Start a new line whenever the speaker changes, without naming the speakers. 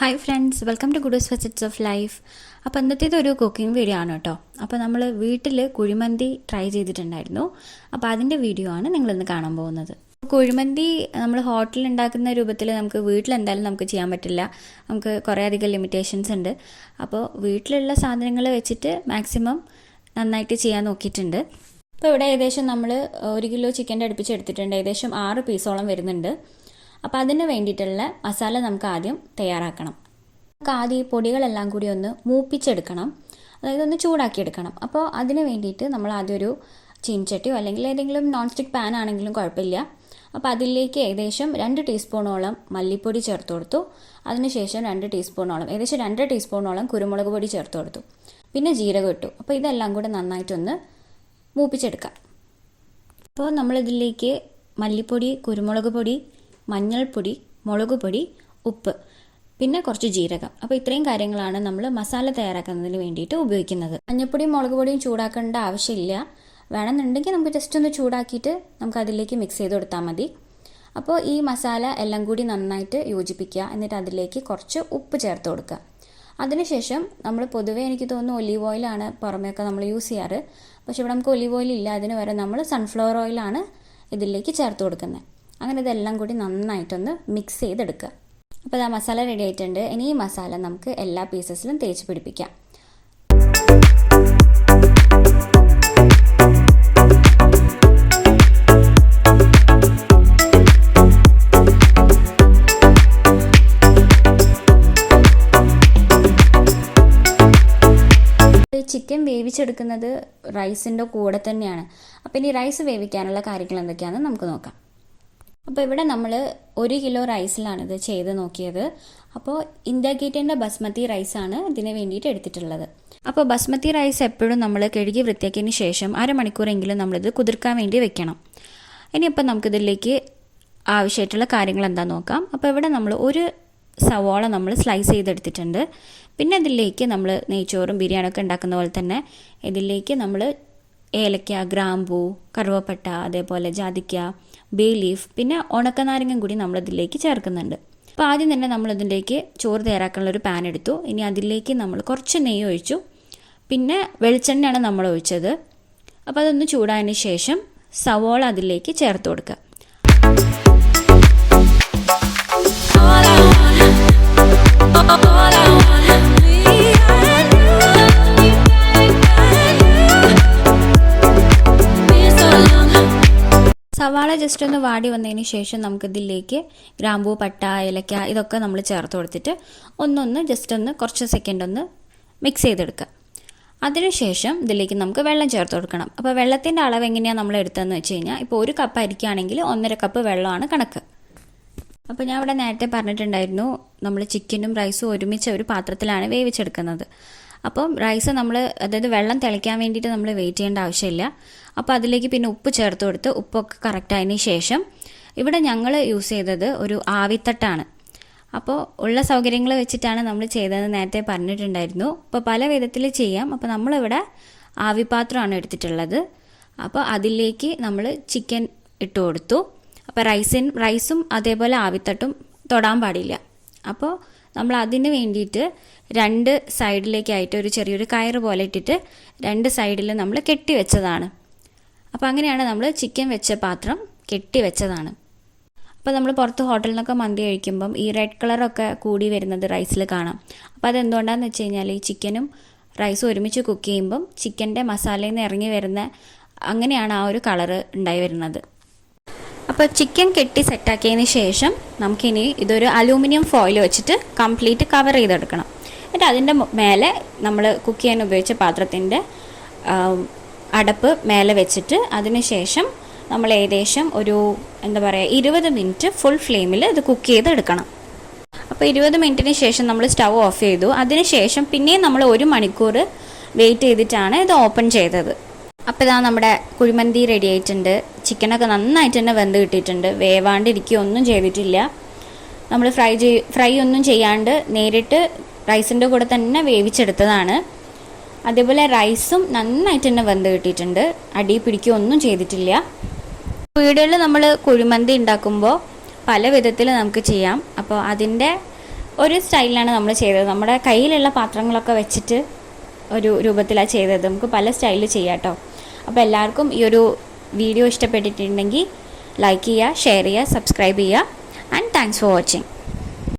Hi friends welcome to goods facets of life അപ്പോൾ ഇന്നത്തേത് ഒരു കുക്കിംഗ് വീഡിയോ ആണ് കേട്ടോ. അപ്പോൾ നമ്മൾ വീട്ടിൽ കുഴിമന്തി ട്രൈ ചെയ്തിട്ടുണ്ടായിരുന്നു. അപ്പോൾ അതിന്റെ വീഡിയോ ആണ് നിങ്ങളിന്ന് കാണാൻ പോകുന്നത്. കുഴിമന്തി നമ്മൾ ഹോട്ടലിൽ ഉണ്ടാക്കുന്ന രൂപത്തിൽ നമുക്ക് വീട്ടിൽ എന്തായാലും നമുക്ക് ചെയ്യാൻ പറ്റില്ല. നമുക്ക് കുറേ അധികം ലിമിറ്റേഷൻസ് ഉണ്ട്. അപ്പോൾ വീട്ടിലുള്ള സാധനങ്ങൾ വെച്ചിട്ട് മാക്സിമം നന്നായിട്ട് ചെയ്യാൻ നോക്കിയിട്ടുണ്ട്. അപ്പോൾ ഇവിടെ ഏകദേശം നമ്മൾ ഒരു കിലോ ചിക്കന്റെ അടുപ്പിച്ച് എടുത്തിട്ടുണ്ട്. ഏകദേശം ആറ് പീസോളം വരുന്നുണ്ട്. അപ്പോൾ അതിന് വേണ്ടിയിട്ടുള്ള മസാല നമുക്ക് ആദ്യം തയ്യാറാക്കണം. നമുക്ക് ആദ്യം ഈ പൊടികളെല്ലാം കൂടി ഒന്ന് മൂപ്പിച്ചെടുക്കണം. അതായത് ഒന്ന് ചൂടാക്കിയെടുക്കണം. അപ്പോൾ അതിന് വേണ്ടിയിട്ട് നമ്മൾ ആദ്യം ഒരു ചീൻചട്ടിയോ അല്ലെങ്കിൽ ഏതെങ്കിലും നോൺ സ്റ്റിക്ക് പാൻ ആണെങ്കിലും കുഴപ്പമില്ല. അപ്പോൾ അതിലേക്ക് ഏകദേശം രണ്ട് ടീസ്പൂണോളം മല്ലിപ്പൊടി ചേർത്ത് കൊടുത്തു. അതിനുശേഷം രണ്ട് ടീസ്പൂണോളം ഏകദേശം രണ്ട് ടീസ്പൂണോളം കുരുമുളക് പൊടി ചേർത്ത് കൊടുത്തു. പിന്നെ ജീരകം ഇട്ടു. അപ്പോൾ ഇതെല്ലാം കൂടെ നന്നായിട്ടൊന്ന് മൂപ്പിച്ചെടുക്കാം. അപ്പോൾ നമ്മളിതിലേക്ക് മല്ലിപ്പൊടി കുരുമുളക് പൊടി മഞ്ഞൾപ്പൊടി മുളക് പൊടി ഉപ്പ് പിന്നെ കുറച്ച് ജീരകം. അപ്പോൾ ഇത്രയും കാര്യങ്ങളാണ് നമ്മൾ മസാല തയ്യാറാക്കുന്നതിന് വേണ്ടിയിട്ട് ഉപയോഗിക്കുന്നത്. മഞ്ഞൾപ്പൊടിയും മുളക് പൊടിയും ചൂടാക്കേണ്ട ആവശ്യമില്ല. വേണമെന്നുണ്ടെങ്കിൽ നമുക്ക് ജസ്റ്റ് ഒന്ന് ചൂടാക്കിയിട്ട് നമുക്ക് അതിലേക്ക് മിക്സ് ചെയ്ത് കൊടുത്താൽ മതി. അപ്പോൾ ഈ മസാല എല്ലാം കൂടി നന്നായിട്ട് യോജിപ്പിക്കുക. എന്നിട്ട് അതിലേക്ക് കുറച്ച് ഉപ്പ് ചേർത്ത് കൊടുക്കുക. അതിനുശേഷം നമ്മൾ പൊതുവേ എനിക്ക് തോന്നുന്നു ഒലീവ് ഓയിലാണ് പുറമെയൊക്കെ നമ്മൾ യൂസ് ചെയ്യാറ്. പക്ഷേ ഇവിടെ നമുക്ക് ഒലീവ് ഓയിൽ ഇല്ല. അതിന് വരെ നമ്മൾ സൺഫ്ലവർ ഓയിലാണ് ഇതിലേക്ക് ചേർത്ത് കൊടുക്കുന്നത്. അങ്ങനെ ഇതെല്ലാം കൂടി നന്നായിട്ടൊന്ന് മിക്സ് ചെയ്തെടുക്കുക. അപ്പോൾ ആ മസാല റെഡി ആയിട്ടുണ്ട്. ഇനി ഈ മസാല നമുക്ക് എല്ലാ പീസസിലും തേച്ച് പിടിപ്പിക്കാം. ചിക്കൻ വേവിച്ചെടുക്കുന്നത് റൈസിന്റെ കൂടെ തന്നെയാണ്. അപ്പോൾ ഇനി റൈസ് വേവിക്കാനുള്ള കാര്യങ്ങൾ എന്തൊക്കെയാണെന്ന് നമുക്ക് നോക്കാം. അപ്പോൾ ഇവിടെ നമ്മൾ ഒരു കിലോ റൈസിലാണ് ഇത് ചെയ്ത് നോക്കിയത്. അപ്പോൾ ഇന്ത്യ ഗേറ്റിന്റെ ബസ്മതി റൈസാണ് ഇതിന് വേണ്ടിയിട്ട് എടുത്തിട്ടുള്ളത്. അപ്പോൾ ബസ്മതി റൈസ് എപ്പോഴും നമ്മൾ കഴുകി വൃത്തിയാക്കിയതിന് ശേഷം അരമണിക്കൂറെങ്കിലും നമ്മളിത് കുതിർക്കാൻ വേണ്ടി വെക്കണം. ഇനിയിപ്പോൾ നമുക്കിതിലേക്ക് ആവശ്യമായിട്ടുള്ള കാര്യങ്ങൾ എന്താ നോക്കാം. അപ്പോൾ ഇവിടെ നമ്മൾ ഒരു സവോള നമ്മൾ സ്ലൈസ് ചെയ്തെടുത്തിട്ടുണ്ട്. പിന്നെ ഇതിലേക്ക് നമ്മൾ നെയ്ച്ചോറും ബിരിയാണിയൊക്കെ ഉണ്ടാക്കുന്ന പോലെ തന്നെ ഇതിലേക്ക് നമ്മൾ ഏലക്ക ഗ്രാമ്പൂ കറുവപ്പട്ട അതേപോലെ ജാതിക്ക ബേ ലീഫ് പിന്നെ ഉണക്കനാരങ്ങം കൂടി നമ്മൾ ഇതിലേക്ക് ചേർക്കുന്നുണ്ട്. അപ്പോൾ ആദ്യം തന്നെ നമ്മൾ ഇതിലേക്ക് ചോറ് തയ്യാറാക്കാനുള്ള ഒരു പാൻ എടുത്തു. ഇനി അതിലേക്ക് നമ്മൾ കുറച്ച് നെയ്യ് ഒഴിച്ചു. പിന്നെ വെളിച്ചെണ്ണയാണ് നമ്മൾ ഒഴിച്ചത്. അപ്പോൾ അതൊന്ന് ചൂടായതിന് ശേഷം സവോള അതിലേക്ക് ചേർത്ത് കൊടുക്കുക. ജസ്റ്റ് ഒന്ന് വാടി വന്നതിന് ശേഷം നമുക്കിതിലേക്ക് ഗ്രാമ്പൂ പട്ട ഏലക്ക ഇതൊക്കെ നമ്മൾ ചേർത്ത് കൊടുത്തിട്ട് ഒന്നൊന്ന് ജസ്റ്റ് ഒന്ന് കുറച്ച് സെക്കൻഡ് ഒന്ന് മിക്സ് ചെയ്തെടുക്കുക. അതിനുശേഷം ഇതിലേക്ക് നമുക്ക് വെള്ളം ചേർത്ത് കൊടുക്കണം. അപ്പോൾ വെള്ളത്തിന്റെ അളവ് എങ്ങനെയാണ് നമ്മൾ എടുത്തതെന്ന് വെച്ച് കഴിഞ്ഞാൽ ഇപ്പോൾ ഒരു കപ്പ് അരിക്കുകയാണെങ്കിൽ ഒന്നര കപ്പ് വെള്ളമാണ് കണക്ക്. അപ്പോൾ ഞാൻ ഇവിടെ നേരത്തെ പറഞ്ഞിട്ടുണ്ടായിരുന്നു നമ്മൾ ചിക്കനും റൈസും ഒരുമിച്ച് ഒരു പാത്രത്തിലാണ് വേവിച്ചെടുക്കുന്നത്. അപ്പം റൈസ് നമ്മൾ അതായത് വെള്ളം തിളയ്ക്കാൻ വേണ്ടിയിട്ട് നമ്മൾ വെയിറ്റ് ചെയ്യേണ്ട ആവശ്യമില്ല. അപ്പോൾ അതിലേക്ക് പിന്നെ ഉപ്പ് ചേർത്ത് കൊടുത്ത് ഉപ്പൊക്കെ കറക്റ്റ് ആയതിന് ശേഷം ഇവിടെ ഞങ്ങൾ യൂസ് ചെയ്തത് ഒരു ആവിത്തട്ടാണ്. അപ്പോൾ ഉള്ള സൗകര്യങ്ങൾ വെച്ചിട്ടാണ് നമ്മൾ ചെയ്തതെന്ന് നേരത്തെ പറഞ്ഞിട്ടുണ്ടായിരുന്നു. അപ്പോൾ പല വിധത്തിൽ ചെയ്യാം. അപ്പോൾ നമ്മളിവിടെ ആവിപാത്രമാണ് എടുത്തിട്ടുള്ളത്. അപ്പോൾ അതിലേക്ക് നമ്മൾ ചിക്കൻ ഇട്ട് കൊടുത്തു. അപ്പോൾ റൈസിൻ റൈസും അതേപോലെ ആവിത്തട്ടും തൊടാൻ പാടില്ല. അപ്പോൾ നമ്മൾ അതിന് വേണ്ടിയിട്ട് രണ്ട് സൈഡിലേക്കായിട്ട് ഒരു ചെറിയൊരു കയറ് പോലെ ഇട്ടിട്ട് രണ്ട് സൈഡിൽ നമ്മൾ കെട്ടി വെച്ചതാണ്. അപ്പോൾ അങ്ങനെയാണ് നമ്മൾ ചിക്കൻ വെച്ച പാത്രം കെട്ടി വെച്ചതാണ്. അപ്പോൾ നമ്മൾ പുറത്ത് ഹോട്ടലിൽ നിന്നൊക്കെ മന്തി കഴിക്കുമ്പം ഈ റെഡ് കളറൊക്കെ കൂടി വരുന്നത് റൈസിൽ കാണാം. അപ്പോൾ അതെന്തുകൊണ്ടാണെന്ന് വെച്ച് കഴിഞ്ഞാൽ ഈ ചിക്കനും റൈസും ഒരുമിച്ച് കുക്ക് ചെയ്യുമ്പം ചിക്കന്റെ മസാലയിൽ നിന്ന് ഇറങ്ങി വരുന്ന അങ്ങനെയാണ് ആ ഒരു കളറ് ഉണ്ടായി വരുന്നത്. അപ്പോൾ ചിക്കൻ കെട്ടി സെറ്റാക്കിയതിന് ശേഷം നമുക്കിനി ഇതൊരു അലൂമിനിയം ഫോയിൽ വെച്ചിട്ട് കംപ്ലീറ്റ് കവർ ചെയ്തെടുക്കണം. എന്നിട്ട് അതിന്റെ മേലെ നമ്മൾ കുക്ക് ചെയ്യാൻ ഉപയോഗിച്ച പാത്രത്തിന്റെ അടപ്പ് മേലെ വെച്ചിട്ട് അതിന് ശേഷം നമ്മൾ ഏകദേശം ഒരു എന്താ പറയുക ഇരുപത് മിനിറ്റ് ഫുൾ ഫ്ലെയിമിൽ ഇത് കുക്ക് ചെയ്തെടുക്കണം. അപ്പോൾ ഇരുപത് മിനിറ്റിന് ശേഷം നമ്മൾ സ്റ്റൗ ഓഫ് ചെയ്തു. അതിന് ശേഷം പിന്നെയും നമ്മൾ ഒരു മണിക്കൂർ വെയിറ്റ് ചെയ്തിട്ടാണ് ഇത് ഓപ്പൺ ചെയ്തത്. അപ്പോൾ ഇതാ നമ്മുടെ കുഴിമന്തി റെഡി ആയിട്ടുണ്ട്. ചിക്കനൊക്കെ നന്നായിട്ട് തന്നെ വെന്ത് കിട്ടിയിട്ടുണ്ട്. വേവാണ്ടിരിക്കുകയൊന്നും ചെയ്തിട്ടില്ല. നമ്മൾ ഫ്രൈ ചെയ് ഫ്രൈ ഒന്നും ചെയ്യാണ്ട് നേരിട്ട് റൈസിന്റെ കൂടെ തന്നെ വേവിച്ചെടുത്തതാണ്. അതേപോലെ റൈസും നന്നായിട്ട് തന്നെ വെന്ത് കിട്ടിയിട്ടുണ്ട്. അടി പിടിക്കുക ഒന്നും ചെയ്തിട്ടില്ല. വീടുകളിൽ നമ്മൾ കുഴിമന്തി ഉണ്ടാക്കുമ്പോൾ പല വിധത്തിൽ നമുക്ക് ചെയ്യാം. അപ്പോൾ അതിന്റെ ഒരു സ്റ്റൈലിലാണ് നമ്മൾ ചെയ്തത്. നമ്മുടെ കയ്യിലുള്ള പാത്രങ്ങളൊക്കെ വെച്ചിട്ട് ഒരു രൂപത്തിലാണ് ചെയ്തത്. നമുക്ക് പല സ്റ്റൈലിൽ ചെയ്യാം കേട്ടോ. അപ്പോൾ എല്ലാവർക്കും ഈ ഒരു വീഡിയോ ഇഷ്ടപ്പെട്ടിട്ടുണ്ടെങ്കിൽ ലൈക്ക് ചെയ്യുക ഷെയർ ചെയ്യുക സബ്സ്ക്രൈബ് ചെയ്യുക ആൻഡ് താങ്ക്സ് ഫോർ വാച്ചിങ്